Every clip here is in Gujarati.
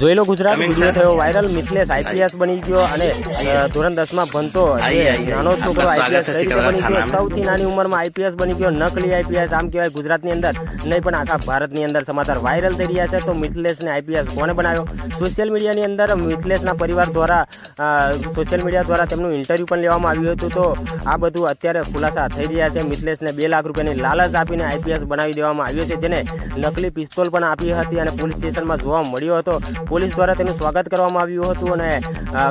જોઈ લો ગુજરાત વીડિયો થયો વાયરલ મિથલેશ આઈપીએસ બની ગયો અને ધોરણ દસમાં ભણતો. નાનો છોકરો આઈપીએસ કઈ રીતે બની ગયો સૌથી નાની ઉંમરમાં આઈપીએસ બની ગયો નકલી આઈપીએસ આમ કહેવાય ગુજરાતની અંદર. નહીં પણ આખા ભારતની અંદર સમાચાર વાયરલ થઈ રહ્યા છે તો મિથલેશને આઈપીએસ કોને બનાવ્યો? સોશિયલ મીડિયાની અંદર મિથલેશના પરિવાર દ્વારા સોશિયલ મીડિયા દ્વારા તેમનું ઇન્ટરવ્યૂ પણ લેવામાં આવ્યું હતું. તો આ બધું અત્યારે ખુલાસા થઈ રહ્યા છે. મિથલેશને બે લાખ રૂપિયાની લાલચ આપીને આઈપીએસ બનાવી દેવામાં આવ્યો છે જેને નકલી પિસ્તોલ પણ આપી હતી અને પોલીસ સ્ટેશનમાં જોવા મળ્યો હતો. પોલીસ દ્વારા તેનું સ્વાગત કરવામાં આવ્યું હતું અને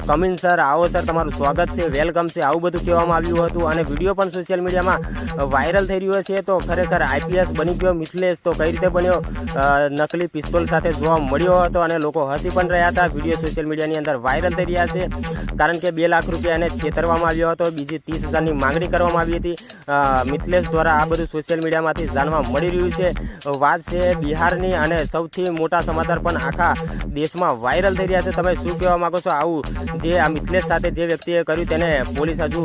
કમિન સર, આવો સર, તમારું સ્વાગત છે, વેલકમ છે, આવું બધું કહેવામાં આવ્યું હતું અને વીડિયો પણ સોશિયલ મીડિયામાં વાયરલ થઈ રહ્યો છે. તો ખરેખર આઈપીએસ બની ગયો, મિથલેશ તો કઈ રીતે બન્યો? નકલી પિસ્તોલ સાથે જોવા મળ્યો હતો અને લોકો હસી પણ રહ્યા હતા. વીડિયો સોશિયલ મીડિયાની અંદર વાયરલ થઈ રહ્યા છે. કારણ કે બે લાખ રૂપિયા એને છેતરવામાં આવ્યો હતો. બીજી ત્રીસ હજારની માંગણી કરવામાં આવી હતી. મિથલેશ દ્વારા આ બધું સોશિયલ મીડિયામાંથી જાણવા મળી રહ્યું છે. વાત છે બિહારની અને સૌથી મોટા સમાચાર પણ આખા દેશમાં વાયરલ થઈ રહ્યા છે. તમે શું કહેવા માંગો છો? આવું જે આ મિથલેશ સાથે જે વ્યક્તિએ કર્યું તેને પોલીસ હજુ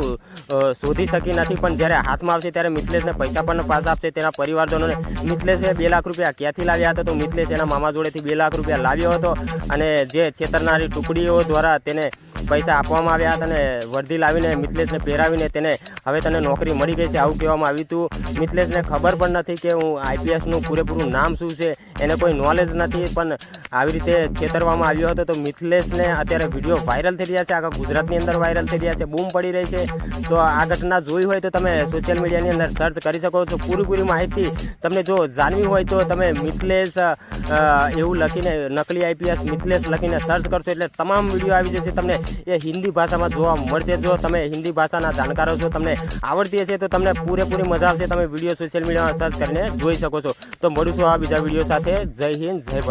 શોધી શકી નથી. પણ જ્યારે હાથમાં આવશે ત્યારે મિથલેશને પૈસા પણ પાસ આપશે. તેના પરિવારજનોને મિથલેશે બે લાખ રૂપિયા ક્યાંથી લાવ્યા હતા તો મિથલેશ એના મામા જોડેથી બે લાખ રૂપિયા લાવ્યો હતો. અને જે છેતરનારી ટુકડીઓ દ્વારા તેને પૈસા આપવામાં આવ્યા હતા અને વર્દી લાવીને મિથલેશને પહેરાવીને તેને હવે તને નોકરી મળી ગઈ છે આવું કહેવામાં આવ્યું હતું. મિથલેશને ખબર પણ નથી કે હું આઈપીએસનું પૂરેપૂરું નામ શું છે, એને કોઈ નોલેજ નથી, પણ આવી રીતે છેતરવામાં આવ્યો હતો તો મિથલેશને અત્યારે વીડિયો વાયરલ થઈ રહ્યા છે, આખા ગુજરાતની અંદર વાયરલ થઈ રહ્યા છે, બૂમ પડી રહી છે. તો આ ઘટના જોઈ હોય તો તમે સોશિયલ મીડિયાની અંદર સર્ચ કરી શકો છો. પૂરેપૂરી માહિતી તમને જો જાણવી હોય તો તમે મિથલેશ એવું લખીને નકલી આઈપીએસ મિથલેશ લખીને સર્ચ કરશો એટલે તમામ વીડિયો આવી જશે. તમને એ હિન્દી ભાષામાં જોવા મળશે. જો તમે હિન્દી ભાષાના જાણકારો છો, તમને આવડતી હશે, તો તમને પૂરેપૂરી મજા આવશે. તમે વીડિયો સોશિયલ મીડિયામાં સર્ચ કરીને જોઈ શકો છો. તો મળીશું આ બીજા વીડિયો સાથે. જય હિન્દ, જય ભારત.